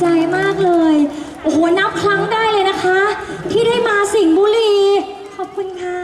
ใจมากเลย โอ้โห นับครั้งได้เลยนะคะ ที่ได้มาสิงห์บุรี ขอบคุณค่ะ